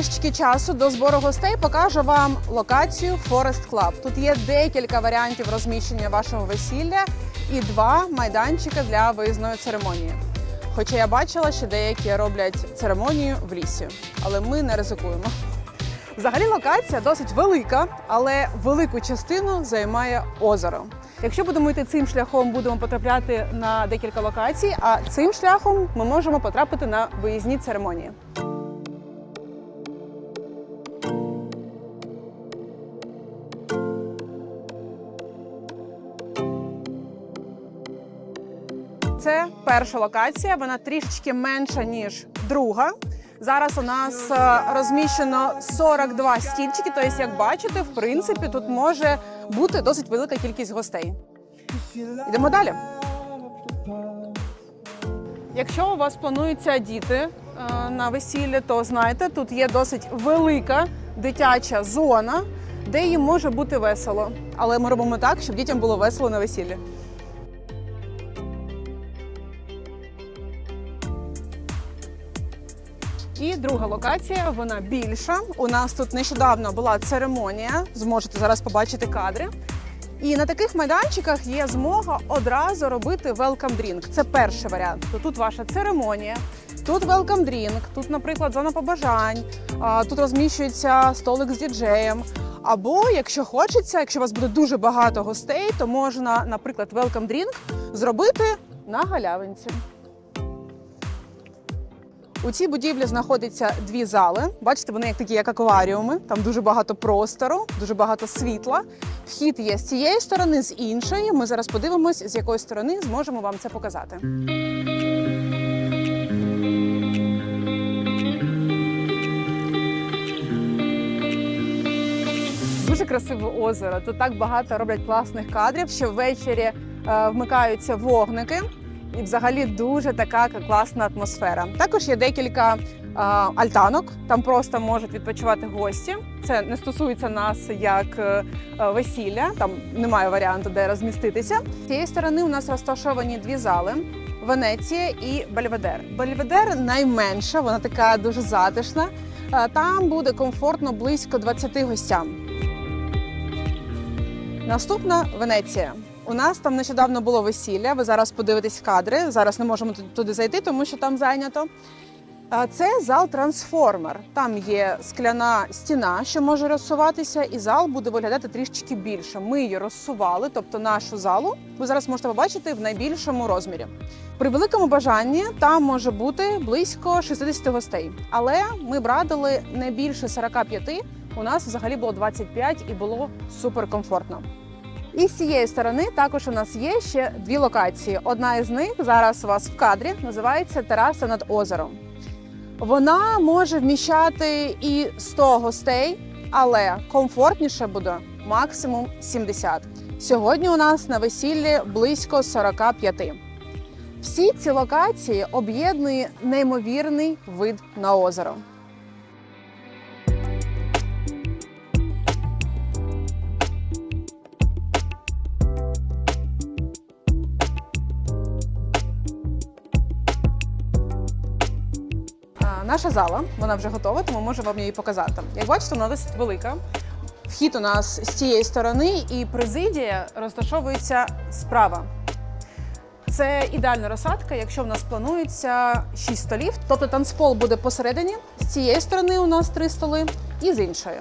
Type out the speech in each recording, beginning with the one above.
трішечки часу до збору гостей, покажу вам локацію Forest Club. Тут є декілька варіантів розміщення вашого весілля і два майданчика для виїзної церемонії. Хоча я бачила, що деякі роблять церемонію в лісі, але ми не ризикуємо. Взагалі локація досить велика, але велику частину займає озеро. Якщо будемо йти цим шляхом, будемо потрапляти на декілька локацій, а цим шляхом ми можемо потрапити на виїзні церемонії. Це перша локація, вона трішечки менша, ніж друга. Зараз у нас е, розміщено 42 стільчики. Тобто, як бачите, в принципі, тут може бути досить велика кількість гостей. Йдемо далі. Якщо у вас плануються діти е, на весіллі, то знаєте, тут є досить велика дитяча зона, де їм може бути весело. Але ми робимо так, щоб дітям було весело на весіллі. І друга локація, вона більша. У нас тут нещодавно була церемонія. Зможете зараз побачити кадри. І на таких майданчиках є змога одразу робити welcome drink. Це перший варіант. То тут ваша церемонія, тут welcome drink, тут, наприклад, зона побажань, тут розміщується столик з діджеєм. Або, якщо хочеться, якщо у вас буде дуже багато гостей, то можна, наприклад, welcome drink зробити на галявинці. У цій будівлі знаходиться дві зали. Бачите, вони як такі, як акваріуми. Там дуже багато простору, дуже багато світла. Вхід є з цієї сторони, з іншої. Ми зараз подивимось, з якої сторони зможемо вам це показати. Дуже красиве озеро. Тут так багато роблять класних кадрів, що ввечері е, вмикаються вогники. І взагалі дуже така класна атмосфера. Також є декілька а, альтанок. Там просто можуть відпочивати гості. Це не стосується нас як е, е, весілля. Там немає варіанту, де розміститися. З цієї сторони у нас розташовані дві зали. Венеція і Бельведер. Бельведер найменша, вона така дуже затишна. Е, Там буде комфортно близько 20 гостям. Наступна Венеція. У нас там нещодавно було весілля. Ви зараз подивитесь кадри. Зараз не можемо ту- туди зайти, тому що там зайнято. Це зал трансформер. Там є скляна стіна, що може розсуватися, і зал буде виглядати трішечки більше. Ми її розсували, тобто нашу залу. Ви зараз можете побачити в найбільшому розмірі. При великому бажанні там може бути близько 60 гостей, але ми б радили не більше 45. У нас взагалі було 25 і було суперкомфортно. І з цієї сторони також у нас є ще дві локації. Одна із них зараз у вас в кадрі називається тераса над озером. Вона може вміщати і 100 гостей, але комфортніше буде максимум 70. Сьогодні у нас на весіллі близько 45. Всі ці локації об'єднує неймовірний вид на озеро. Наша зала, вона вже готова, тому можу вам її показати. Як бачите, вона досить велика. Вхід у нас з цієї сторони, і президія розташовується справа. Це ідеальна розсадка, якщо в нас планується 6 столів. Тобто танцпол буде посередині. З цієї сторони у нас три столи і з іншої.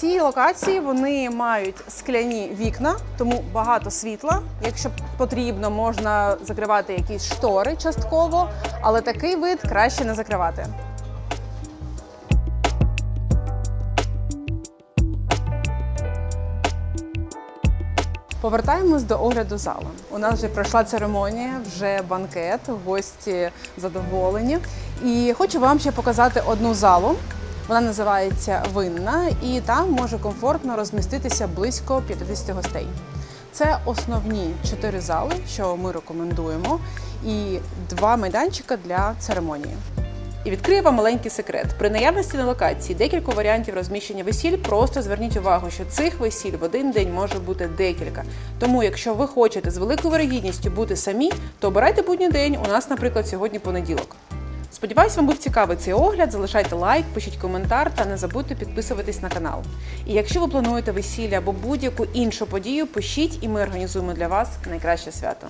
Всі локації вони мають скляні вікна, тому багато світла. Якщо потрібно, можна закривати якісь штори частково, але такий вид краще не закривати. Повертаємось до огляду залу. У нас вже пройшла церемонія, вже банкет, гості задоволені. І хочу вам ще показати одну залу. Вона називається Винна, і там може комфортно розміститися близько 50 гостей. Це основні чотири зали, що ми рекомендуємо, і два майданчика для церемонії. І відкрию вам маленький секрет. При наявності на локації декілька варіантів розміщення весіль. Просто зверніть увагу, що цих весіль в один день може бути декілька. Тому, якщо ви хочете з великою вирогідністю бути самі, то обирайте будній день. У нас, наприклад, сьогодні понеділок. Сподіваюсь, вам був цікавий цей огляд. Залишайте лайк, пишіть коментар та не забудьте підписуватись на канал. І якщо ви плануєте весілля або будь-яку іншу подію, пишіть і ми організуємо для вас найкраще свято.